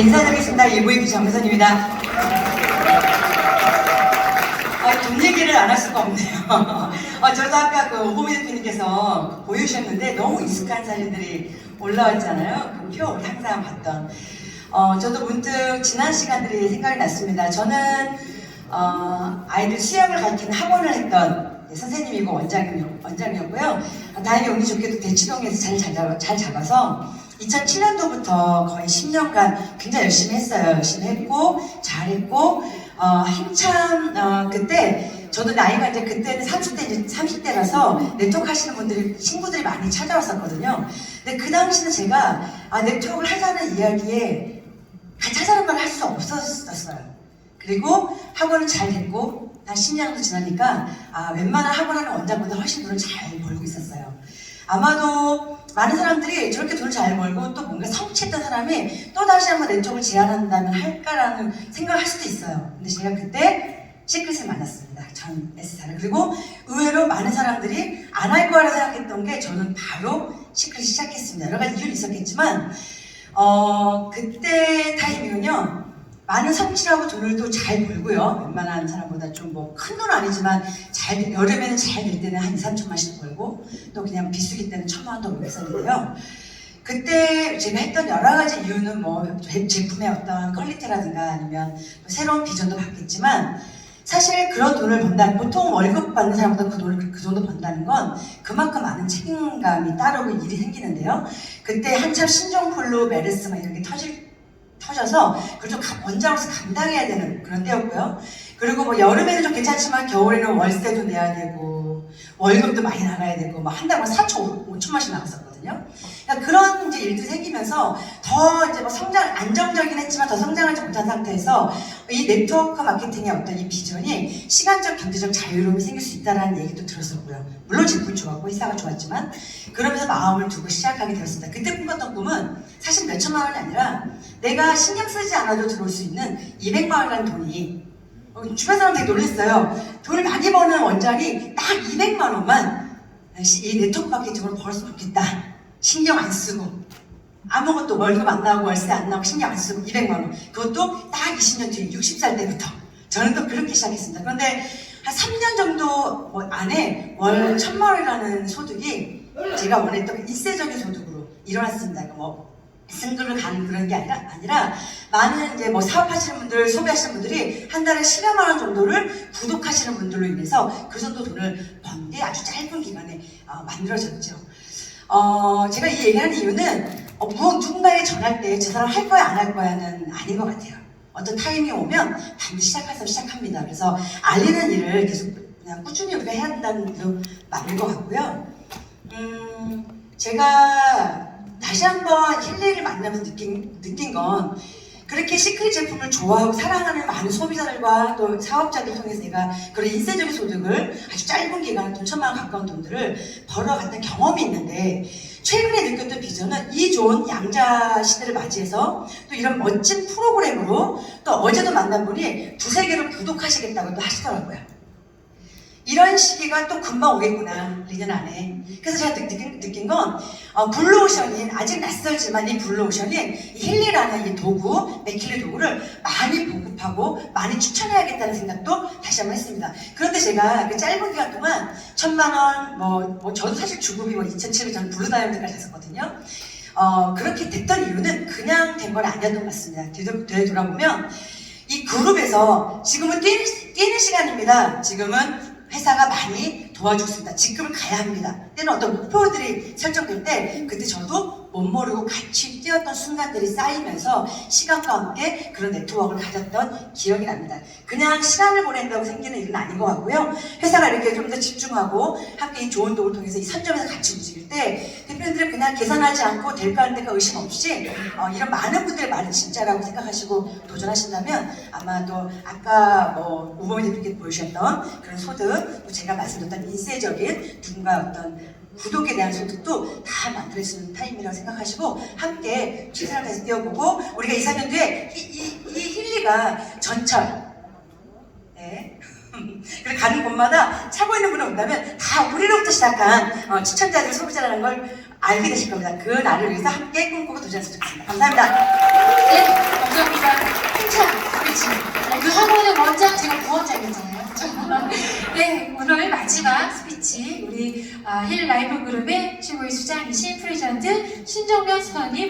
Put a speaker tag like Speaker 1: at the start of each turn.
Speaker 1: 네, 인사드리겠습니다. 일부이기 정선입니다. 아, 돈 얘기를 안 할 수가 없네요. 아, 저도 아까 그 오보미 대표님께서 보여주셨는데 너무 익숙한 사진들이 올라왔잖아요. 그 표 우리 항상 봤던. 어, 저도 문득 지난 시간들이 생각이 났습니다. 저는 어, 아이들 수학을 가르치는 학원을 했던 선생님이고 원장이, 원장이었고요. 아, 다행히 운이 좋게도 대치동에서 잘, 잡아, 잘 잡아서 2007년도부터 거의 10년간 굉장히 열심히 했어요. 열심히 했고, 잘했고, 어, 한참, 어, 그때, 저도 나이가 이제 그때는 30대, 30대라서 네트워크 하시는 분들이, 친구들이 많이 찾아왔었거든요. 근데 그 당시는 제가, 아, 네트워크를 하자는 이야기에 같이 하자는 말을 할 수 없었어요. 그리고 학원은 잘 됐고, 한 10년도 지나니까, 아, 웬만한 학원 하는 원장보다 훨씬 돈을 잘 벌고 있었어요. 아마도 많은 사람들이 저렇게 돈을 잘 벌고 또 뭔가 성취했던 사람이 또 다시 한번 네트워크를 제안한다면 할까라는 생각을 할 수도 있어요. 근데 제가 그때 시크릿을 만났습니다. 전 S사를. 그리고 의외로 많은 사람들이 안 할 거라 생각했던 게 저는 바로 시크릿 시작했습니다. 여러 가지 이유는 있었겠지만, 어, 그때 타이밍은요, 많은 성취하고 돈을 또잘 벌고요. 웬만한 사람보다 좀 뭐 큰 돈 아니지만 잘 여름에는 잘 될 때는 한 2, 3천만씩 벌고 또 그냥 비수기 때는 천만 원도 벌고 있었는데요. 그때 제가 했던 여러 가지 이유는 뭐 제- 제품의 어떤 퀄리티라든가 아니면 뭐 새로운 비전도 받겠지만 사실 그런 돈을 번다는 보통 월급 받는 사람보다 그 돈을 그 정도 번다는 건 그만큼 많은 책임감이 따르고 일이 생기는데요. 그때 한참 신종플루, 메르스 막 이런 게 터질 터져서 그걸 좀 가- 원장으로서 감당해야 되는 그런 때였고요. 그리고 뭐 여름에는 좀 괜찮지만 겨울에는 월세도 내야 되고 월급도 많이 나가야 되고 뭐 한 달에 4천, 5천만씩 나갔었거든요. 그러니까 그런 이제 일도 생기면서 더 이제 뭐 성장 안정적이긴 했지만 더 성장하지 못한 상태에서 이 네트워크 마케팅의 어떤 이 비전이 시간적 경제적 자유로움이 생길 수 있다라는 얘기도 들었었고요. 물론 제품 좋았고 회사가 좋았지만 그러면서 마음을 두고 시작하게 되었습니다. 그때 꿈꿨던 꿈은 사실 몇 천만 원이 아니라 내가 신경 쓰지 않아도 들어올 수 있는 200만 원이라는 돈이 어, 주변 사람 되게 놀랐어요. 돈을 많이 버는 원장이 딱 200만 원만 이 네트워크 마케팅으로 벌었으면 좋겠다. 신경 안 쓰고 아무것도 월급 안 나오고 월세 안 나오고 신경 안 쓰고 200만 원. 그것도 딱 20년 뒤에 60살 때부터. 저는 또 그렇게 시작했습니다. 그런데 한 3년 정도 뭐 안에 월 천만 원이라는 소득이 제가 원했던 그 일세적인 소득으로 일어났습니다. 그뭐 승급을 가는 그런 게 아니라, 아니라 많은 이제 뭐 사업하시는 분들, 소비하시는 분들이 한 달에 10여만 원 정도를 구독하시는 분들로 인해서 그 정도 돈을 번 게 아주 짧은 기간에 어, 만들어졌죠. 어, 제가 이 얘기하는 이유는 어, 뭐 누군가에게 전할 때 저 사람 할 거야 안 할 거야는 아닌 것 같아요. 어떤 타이밍이 오면 반드시 시작해서 시작합니다. 그래서 알리는 일을 계속 그냥 꾸준히 우리가 해야 된다는 그 맞는 것 같고요. 음, 제가 다시 한번 힐리를 만나면서 느낀, 느낀 건 그렇게 시크릿 제품을 좋아하고 사랑하는 많은 소비자들과 또 사업자들 통해서 내가 그런 인쇄적인 소득을 아주 짧은 기간 돈 천만 원 가까운 돈들을 벌어갔던 경험이 있는데 최근에 느꼈던 비전은 이 좋은 양자 시대를 맞이해서 또 이런 멋진 프로그램으로 또 어제도 만난 분이 두세 개를 구독하시겠다고 또 하시더라고요. 이런 시기가 또 금방 오겠구나, 1년 안에. 그래서 제가 느- 느낀, 느낀 건, 어, 블루오션인, 아직 낯설지만 이 블루오션인 이 힐리라는 이 도구, 맥힐리 도구를 많이 보급하고 많이 추천해야겠다는 생각도 다시 한번 했습니다. 그런데 제가 그 짧은 기간 동안 천만 원, 뭐, 뭐 저도 사실 주급이 뭐 2,700, 저는 블루다이아몬드까지 했었거든요. 어, 그렇게 됐던 이유는 그냥 된 건 아니었던 것 같습니다. 되돌, 되돌아보면 이 그룹에서 지금은 뛰는, 뛰는 시간입니다. 지금은 회사가 많이 도와주겠습니다. 직급을 가야 합니다. 때는 어떤 목표들이 설정될 때 그때 저도 못 모르고 같이 뛰었던 순간들이 쌓이면서 시간과 함께 그런 네트워크를 가졌던 기억이 납니다. 그냥 시간을 보낸다고 생기는 일은 아닌 것 같고요. 회사가 이렇게 좀 더 집중하고 함께 이 좋은 도구를 통해서 이 선점에서 같이 움직일 때 대표님들은 그냥 계산하지 않고 될까 하는 데가 의심 없이 어, 이런 많은 분들의 말이 진짜라고 생각하시고 도전하신다면 아마도 아까 뭐 우범이 대표님께 보여주셨던 그런 소득 또 제가 말씀드렸던 인쇄적인 누군가 어떤 구독에 대한 소득도 다 만들 수 있는 타임이라고 생각하시고 함께 최선을 다해서 뛰어보고 우리가 2, 4년 뒤에 이, 이, 이 힐리가 전철 네. 그리고 가는 곳마다 차고 있는 분이 온다면 다 우리로부터 시작한 어, 추천자들 소비자라는 걸 알게 되실 겁니다. 그 날을 위해서 함께 꿈꾸고 도전했으면 좋겠습니다. 감사합니다.
Speaker 2: 네, 그 학원의 원장, 제가 부원장이었잖아요. 네, 오늘 마지막 스피치 우리 아, 힐 라이브 그룹의 최고의 수장이신 프레젠트 신정면 선생님